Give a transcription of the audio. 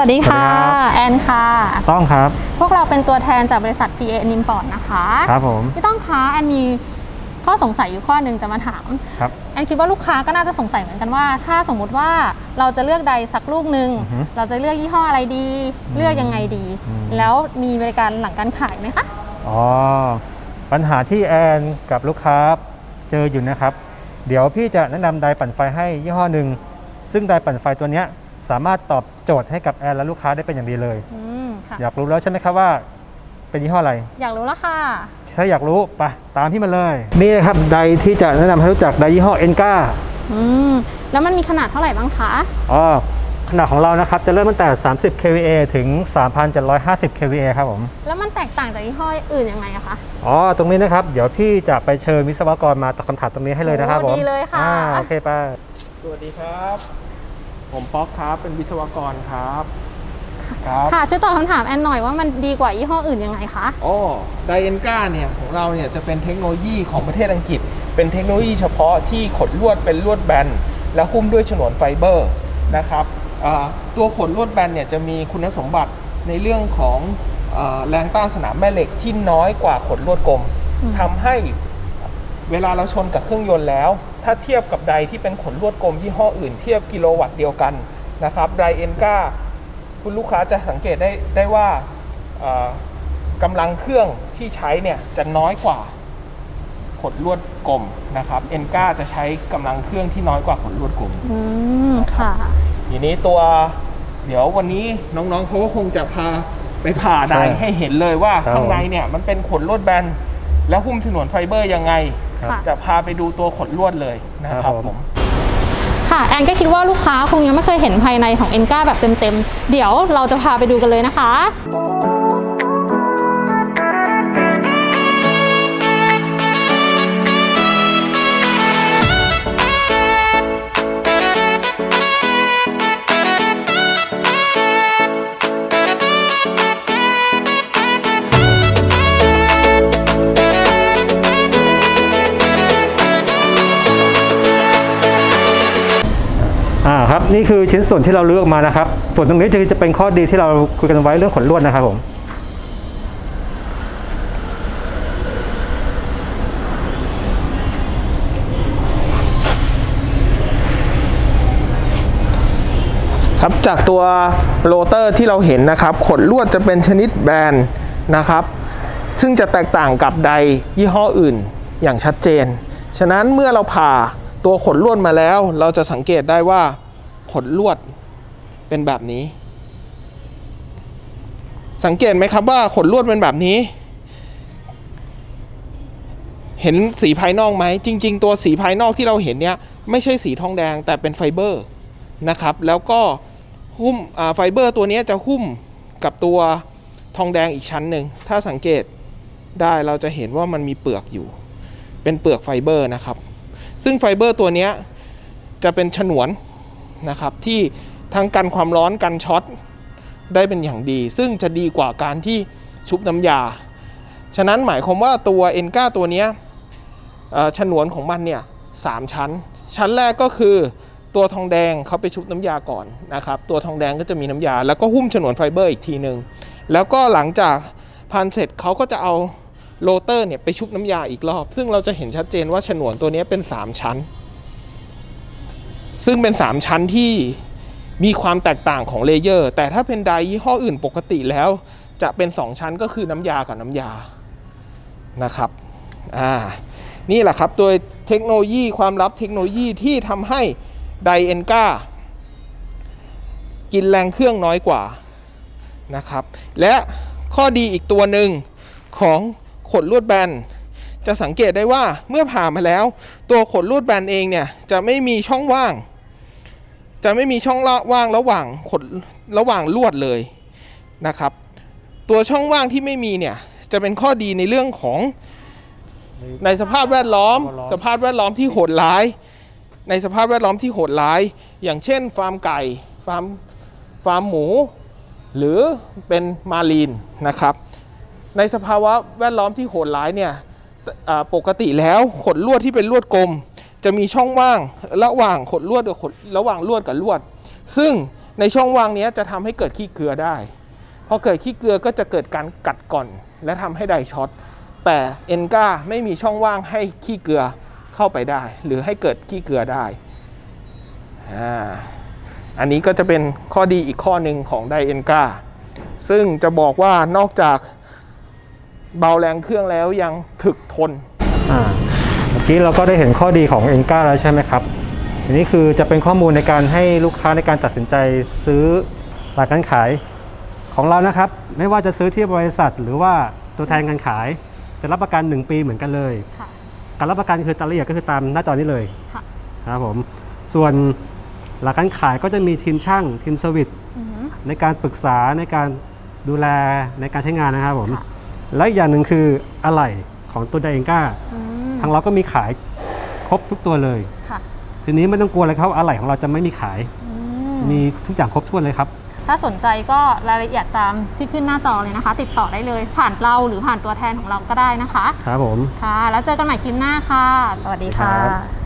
วัสดีค่ะสวัสดีครับแอนค่ะ ต้องครับ พวกเราเป็นตัวแทนจากบริษัท PA n i m p o r t นะคะครับผมพี่ต้องคะแอนมีข้อสงสัยอยู่ข้อหนึ่งจะมาถามครับแอนคิดว่าลูกค้าก็น่าจะสงสัยเหมือนกันว่า ถ้าสมมุติว่าเราจะเลือกใดสักลูกหนึ่งอือฮึเราจะเลือกยี่ห้ออะไรดี เลือกยังไงดีอืมแล้วมีบริการหลังการขายไหมคะอ๋อปัญหาที่แอนกับลูกค้าเจออยู่นะครับ เดี๋ยวพี่จะแนะนำไดร์ปั่นไฟให้ยี่ห้อหนึ่งซึ่งไดร์ปั่นไฟตัวเนี้ย สามารถตอบโจทย์ให้กับแอนและลูกค้าได้เป็นอย่างดีเลย อืมค่ะ อยากรู้แล้วใช่ไหมครับว่าเป็นยี่ห้ออะไร อยากรู้แล้วค่ะ ถ้าอยากรู้ไปตามพี่มาเลย นี่ครับไดร์ที่จะแนะนำให้รู้จักไดร์ยี่ห้อเอ็นกาอืม แล้วมันมีขนาดเท่าไหร่บ้างคะ อ๋อขนาดของเรานะครับจะเริ่มตั้งแต่ 30 kVA ถึง 3,750 kVA ครับผม แล้วมันแตกต่างจากยี่ห้ออื่นยังไงอะคะ อ๋อ ตรงนี้นะครับ เดี๋ยวพี่จะไปเชิญวิศวกรมาตอบคำถามตรงนี้ให้เลยนะครับผมโอ้ดีเลยค่ะ อ่าโอเคไป้าสวัสดีครับ ผมป๊อกครับ เป็นวิศวกรครับ ครับ ค่ะช่วยตอบคำถามแอนหน่อยว่ามันดีกว่ายี่ห้ออื่นยังไงคะโอ้ไดเอนกาเนี่ยของเราเนี่ยจะเป็นเทคโนโลยีของประเทศอังกฤษ เป็นเทคโนโลยีเฉพาะที่ขดลวดเป็นลวดแบน และหุ้มด้วยฉนวนไฟเบอร์นะครับอ่าตัวขดลวดแบนเนี่ยจะมีคุณสมบัติในเรื่องของอาแรงต้านสนามแม่เหล็กที่น้อยกว่าขดลวดกลมอืมทำให้ เวลาเราชนกับเครื่องยนต์แล้ว ถ้าเทียบกับไดที่เป็นขนลวดกลมยี่ห้ออื่น เทียบกิโลวัตต์เดียวกันนะครับไดเอนกาคุณลูกค้าจะสังเกตได้ได้ว่าเอ่อกำลังเครื่องที่ใช้เนี่ยจะน้อยกว่าขดลวดกลมนะครับเอนกาจะใช้กำลังเครื่องที่น้อยกว่าขดลวดกลมอืมค่ะทีนี้ตัวเดี๋ยววันนี้น้องๆเขาก็คงจะพาไปผ่าไดใช่ให้เห็นเลยว่าครับข้างในเนี่ยมันเป็นขนลวดแบนแล้วหุ้มฉนวนไฟเบอร์ยังไง ค่ะจะพาไปดูตัวขนลวดเลยนะคครัรับบผมผมค่ะแอนก็คิดว่าลูกค้าคงยังไม่เคยเห็นภายในของเอ็นก้าแบบเต็มๆ เดี๋ยวเราจะพาไปดูกันเลยนะคะ ครับ นี่คือชิ้นส่วนที่เราเลือกมานะครับ ส่วนตรงนี้จะเป็นข้อดีที่เราคุยกันไว้เรื่องขนลวดนะครับผมครับจากตัวโรเตอร์ที่เราเห็นนะครับขนลวดจะเป็นชนิดแบนนะครับ ซึ่งจะแตกต่างกับใดยี่ห้ออื่นอย่างชัดเจน ฉะนั้นเมื่อเราผ่าตัวขนลวดมาแล้ว เราจะสังเกตได้ว่า ขนลวดเป็นแบบนี้ สังเกตไหมครับว่าขนลวดเป็นแบบนี้ เห็นสีภายนอกไหม จริง ๆ ตัวสีภายนอกที่เราเห็นเนี่ยไม่ใช่สีทองแดงแต่เป็นไฟเบอร์นะครับ แล้วก็หุ้มไฟเบอร์ตัวนี้จะหุ้มกับตัวทองแดงอีกชั้นหนึ่ง ถ้าสังเกตได้เราจะเห็นว่ามันมีเปลือกอยู่ เป็นเปลือกไฟเบอร์นะครับ ซึ่งไฟเบอร์ตัวนี้จะเป็นฉนวน นะครับที่ทั้งกันความร้อนกันช็อตได้เป็นอย่างดี ซึ่งจะดีกว่าการที่ชุบน้ำยา ฉะนั้นหมายความว่าตัวเอ็นก้าตัวนี้ฉนวนของมันเนี่ยสามชั้น ชั้นแรกก็คือตัวทองแดงเขาไปชุบน้ำยาก่อนนะครับ ตัวทองแดงก็จะมีน้ำยา แล้วก็หุ้มฉนวนไฟเบอร์อีกทีหนึ่งแล้วก็หลังจากพันเสร็จเขาก็จะเอาโรเตอร์เนี่ยไปชุบน้ำยาอีกรอบ ซึ่งเราจะเห็นชัดเจนว่าฉนวนตัวนี้เป็น 3 ชั้น ซึ่งเป็น 3 ชั้นที่มีความแตกต่างของเลเยอร์ แต่ถ้าเป็นไดร์ยี่ห้ออื่นปกติแล้ว จะเป็น 2 ชั้นก็คือน้ำยากับน้ำยานะครับอ่านี่แหละครับโดยเทคโนโลยีความลับเทคโนโลยีที่ทำให้ไดเอนกากินแรงเครื่องน้อยกว่านะครับ และข้อดีอีกตัวหนึ่งของขนลวดแบนจะสังเกตได้ว่าเมื่อผ่ามาแล้ว ตัวขนลวดแบนเองเนี่ยจะไม่มีช่องว่าง จะไม่มีช่องว่างระหว่างขนระหว่างลวดเลยนะครับ ตัวช่องว่างที่ไม่มีเนี่ยจะเป็นข้อดีในเรื่องของในสภาพแวดล้อม สภาพแวดล้อมที่โหดร้าย ในสภาพแวดล้อมที่โหดร้าย อย่างเช่น ฟาร์มไก่ ฟาร์มฟาร์มหมู หรือเป็นมารีนนะครับ ในสภาวะแวดล้อมที่โหดร้ายเนี่ยปกติแล้วขดลวดที่เป็นลวดกลม จะมีช่องว่างระหว่างขดลวดกับขดระหว่างลวดกับลวด ซึ่งในช่องว่างนี้จะทำให้เกิดขี้เกลือได้พอเกิดขี้เกลือก็จะเกิดการกัดก่อน และทำให้ไดช็อตแต่เอ็นก้าไม่มีช่องว่างให้ขี้เกลือเข้าไปได้ หรือให้เกิดขี้เกลือได้อ่าอันนี้ก็จะเป็นข้อดีอีกข้อหนึ่งของไดเอ็นก้าซึ่งจะบอกว่านอกจากเบาแรงเครื่องแล้วยังถึกทนอ่า อกี้เราก็ได้เห็นข้อดีของเอ็นก้าแล้วใช่ไหมครับอันนี้คือจะเป็นข้อมูลในการให้ลูกค้าในการตัดสินใจซื้อหลักการขายของเรานะครับ ไม่ว่าจะซื้อที่บริษัท หรือว่าตัวแทนการขาย จะรับประกัน 1 ปีเหมือนกันเลย ค่ะ การรับประกันคือรายละเอียดก็คือตามหน้าจอนี้เลยค่ะ ครับผม ส่วนหลักการขายก็จะมีทีมช่างทีมเซอร์วิสอือหือ ในการปรึกษาในการดูแลในการใช้งานนะครับผม ค่ะ และอีกอย่างหนึ่งคืออะไหล่ของตัวไดเองก้า อืม ทางเราก็มีขายครบทุกตัวเลย ค่ะทีนี้ไม่ต้องกลัวเลยครับอะไหล่ของเราจะไม่มีขาย อืมมีทุกอย่างครบถ้วนเลยครับ ถ้าสนใจก็รายละเอียดตามที่ขึ้นหน้าจอเลยนะคะ ติดต่อได้เลย ผ่านเราหรือผ่านตัวแทนของเราก็ได้นะคะ ครับผม ค่ะ แล้วเจอกันใหม่คลิปหน้าค่ะ สวัสดีค่ะครับ